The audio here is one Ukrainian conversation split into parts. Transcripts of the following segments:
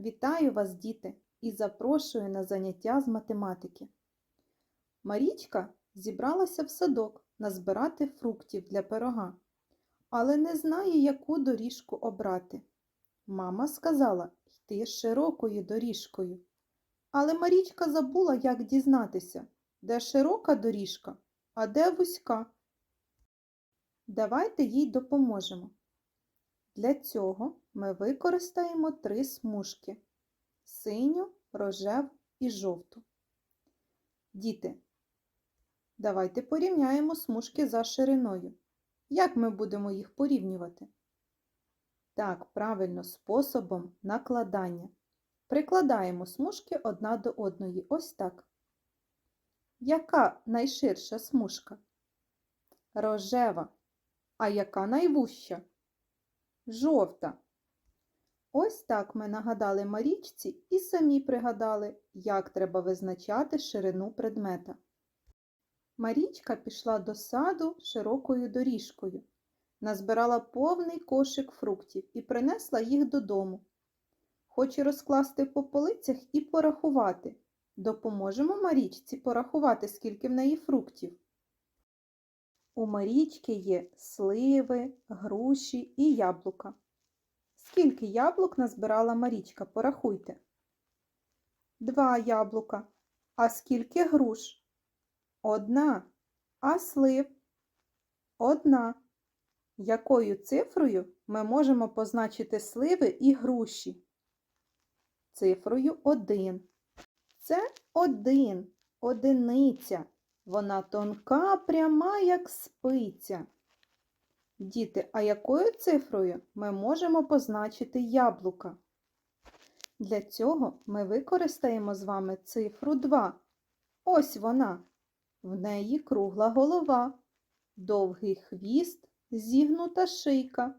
Вітаю вас, діти, і запрошую на заняття з математики. Марічка зібралася в садок назбирати фруктів для пирога, але не знає, яку доріжку обрати. Мама сказала йти широкою доріжкою. Але Марічка забула, як дізнатися, де широка доріжка, а де вузька. Давайте їй допоможемо. Для цього ми використаємо три смужки синю, рожеву і жовту. Діти, давайте порівняємо смужки за шириною. Як ми будемо їх порівнювати? Так, правильно, способом накладання. Прикладаємо смужки одна до одної. Ось так. Яка найширша смужка? Рожева. А яка найвужча? Жовта. Ось так ми нагадали Марічці і самі пригадали, як треба визначати ширину предмета. Марічка пішла до саду широкою доріжкою, назбирала повний кошик фруктів і принесла їх додому. Хоче розкласти по полицях і порахувати. Допоможемо Марічці порахувати, скільки в неї фруктів. У Марічки є сливи, груші і яблука. Скільки яблук назбирала Марічка? Порахуйте. Два яблука. А скільки груш? Одна. А слив? Одна. Якою цифрою ми можемо позначити сливи і груші? Цифрою один. Це один, одиниця. Вона тонка, пряма, як спиця. Діти, а якою цифрою ми можемо позначити яблука? Для цього ми використаємо з вами цифру 2. Ось вона. В неї кругла голова, довгий хвіст, зігнута шийка.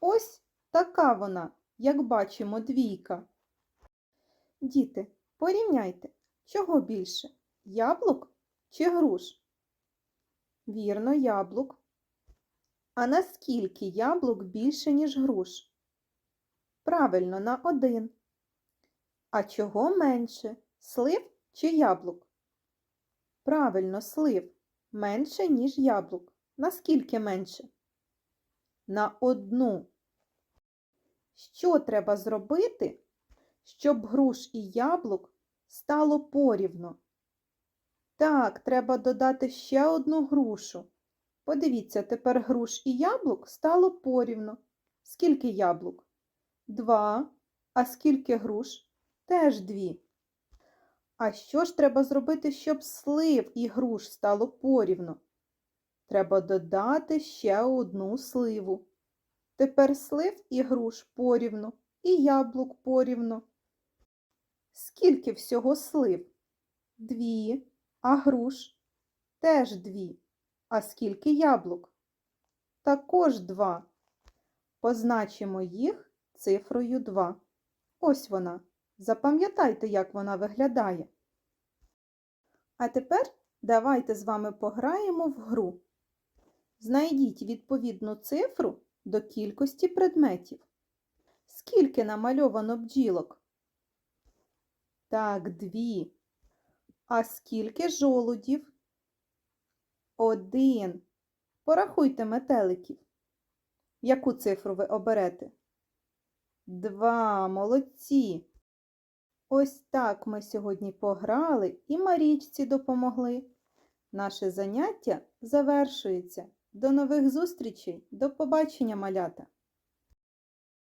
Ось така вона, як бачимо, двійка. Діти, порівняйте, чого більше яблук чи груш? Вірно, яблук. А наскільки яблук більше, ніж груш? Правильно, на один. А чого менше? Слив чи яблук? Правильно, слив менше, ніж яблук. Наскільки менше? На одну. Що треба зробити, щоб груш і яблук стало порівно? Так, треба додати ще одну грушу. Подивіться, тепер груш і яблук стало порівно. Скільки яблук? Два. А скільки груш? Теж дві. А що ж треба зробити, щоб слив і груш стало порівно? Треба додати ще одну сливу. Тепер слив і груш порівно, і яблук порівно. Скільки всього слив? Дві, а груш теж дві. А скільки яблук? Також два. Позначимо їх цифрою 2. Ось вона. Запам'ятайте, як вона виглядає. А тепер давайте з вами пограємо в гру. Знайдіть відповідну цифру до кількості предметів. Скільки намальовано бджілок? Так, дві. А скільки жолудів? Один. Порахуйте метеликів. Яку цифру ви оберете? Два. Молодці. Ось так ми сьогодні пограли і Марічці допомогли. Наше заняття завершується. До нових зустрічей. До побачення, малята!